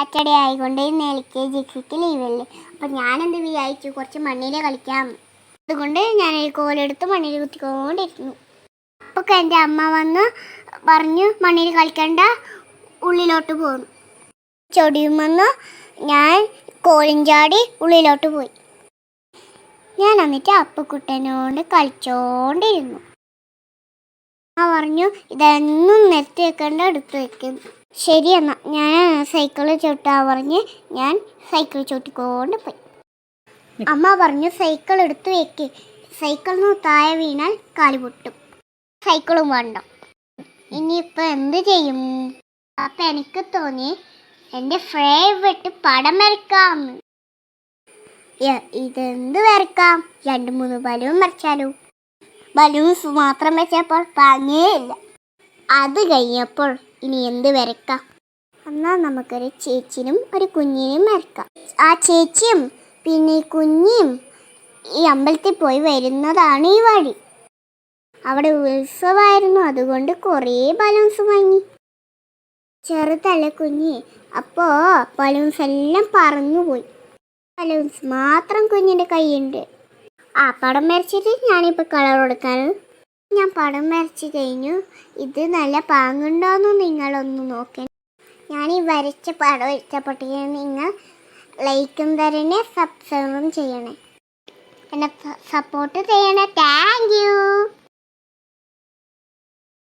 Saturday ആയിക്കൊണ്ട് ഇന്ന് L K ജിക്ക് ലീവല്ലേ അപ്പം ഞാനെന്ത് വിചാരിച്ചു? കുറച്ച് മണ്ണിൽ കളിക്കാം. അതുകൊണ്ട് ഞാൻ ഈ കോലെടുത്ത് മണ്ണിൽ കുത്തിക്കൊണ്ടിരുന്നു. അപ്പോൾ എന്റെ അമ്മ വന്ന് പറഞ്ഞു മണ്ണിൽ കളിക്കണ്ട ഉള്ളിലോട്ട് പോന്നു ചൊടിയുമെന്ന് ഞാൻ കോലും ചാടി ഉള്ളിലോട്ട് പോയി. ഞാൻ എന്നിട്ട് അപ്പക്കുട്ടനോട് കളിച്ചോണ്ടിരുന്നു. ആ പറഞ്ഞു ഇതെന്നും നിർത്തി വെക്കേണ്ട എടുത്ത് വെക്കുന്നു ശരി ഞാൻ സൈക്കിൾ ചവിട്ടാ പറഞ്ഞ് ഞാൻ സൈക്കിൾ ചവിട്ടിക്കൊണ്ട് പോയി. അമ്മ പറഞ്ഞു സൈക്കിൾ എടുത്ത് വെക്ക്. സൈക്കിളിന് താഴെ വീണാൽ കാൽ പൊട്ടും. സൈക്കിളും വേണ്ട. ഇനിയിപ്പോൾ എന്ത് ചെയ്യും? അപ്പം എനിക്ക് തോന്നി എന്റെ ഫേവറേറ്റ് പടം വരക്കാം ഇതെന്ത് വരക്കാം രണ്ട് മൂന്ന് ബലൂൺ വരച്ചാലോ? ബലൂൺസ് മാത്രം വെച്ചപ്പോൾ ഭംഗിയില്ല അത് കഴിഞ്ഞപ്പോൾ ഇനി എന്ത് വരക്കാം എന്നാൽ നമുക്കൊരു ചേച്ചിനും ഒരു കുഞ്ഞിനും വരക്കാം ആ ചേച്ചിയും പിന്നെ ഈ കുഞ്ഞിയും ഈ അമ്പലത്തിൽ പോയി വരുന്നതാണ് ഈ വഴി. അവിടെ ഉത്സവമായിരുന്നു. അതുകൊണ്ട് കുറേ ബലൂൺസ് വാങ്ങി. ചെറുതല്ല കുഞ്ഞി? അപ്പോൾ ബലൂൺസ് എല്ലാം പറന്നുപോയി. ബലൂൺസ് മാത്രം കുഞ്ഞിന്റെ കൈയുണ്ട് ആ പടം വരച്ചിട്ട് ഞാനിപ്പോൾ കളർ കൊടുക്കാൻ ഞാൻ പടം വരച്ച് കഴിഞ്ഞു. ഇത് നല്ല പാങ്ങുണ്ടോയെന്ന് നിങ്ങളൊന്ന് നോക്കണം. ഞാൻ ഈ വരച്ച പടം ഇഷ്ടപ്പെട്ടിട്ട് നിങ്ങൾ ലൈക്കും തരണേ സബ്സ്ക്രൈബും ചെയ്യണേ. എന്നെ സപ്പോർട്ട് ചെയ്യണേ. താങ്ക്